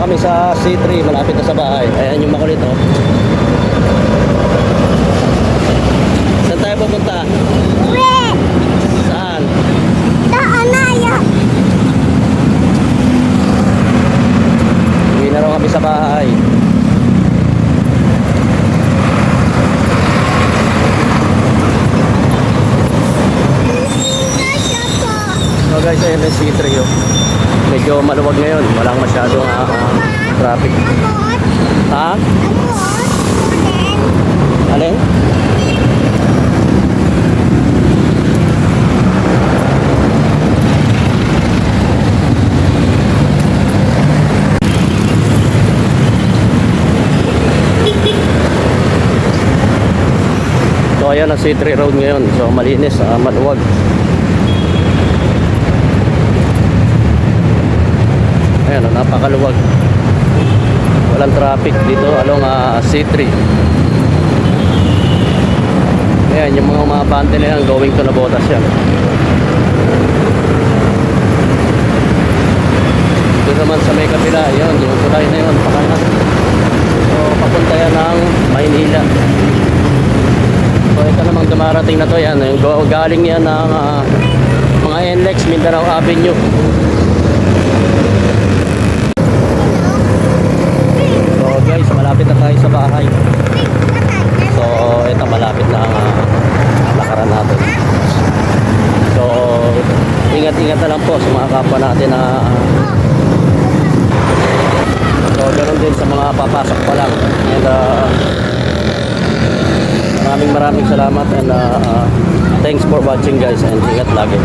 na kami sa C3, malapit na sa bahay. Ayan yung makulit oh. Saan tayo pupunta? Saan? Daan na yan! Uwi na raw kami sa bahay. So guys, ayan yung C3 oh. Medyo maluwag ngayon. Walang masyadong ah, ah, traffic. Ha? Alin? So ayan ang C3 road ngayon. So malinis, ah, maluwag. Ayan, oh, napakaluwag. Walang traffic dito along ah, C3. Ayan, yung mga umabante na yan, going to Nabotas yan. Doon naman sa may kabila, yun, yung tulay na yun, pakanan. So, papunta yan ng Maynila. So, ito namang dumarating na to yan. Yung galing yan ng ah, mga NLEX, Mindanao Avenue. So, guys, malapit na tayo sa bahay. So, ito malapit na ang uh, lakaran natin. So, na lang po sa mga kapwa natin na So, ganun din sa mga papasok pa lang. And, uh, maraming maraming salamat and uh, thanks for watching guys and ingat lagi.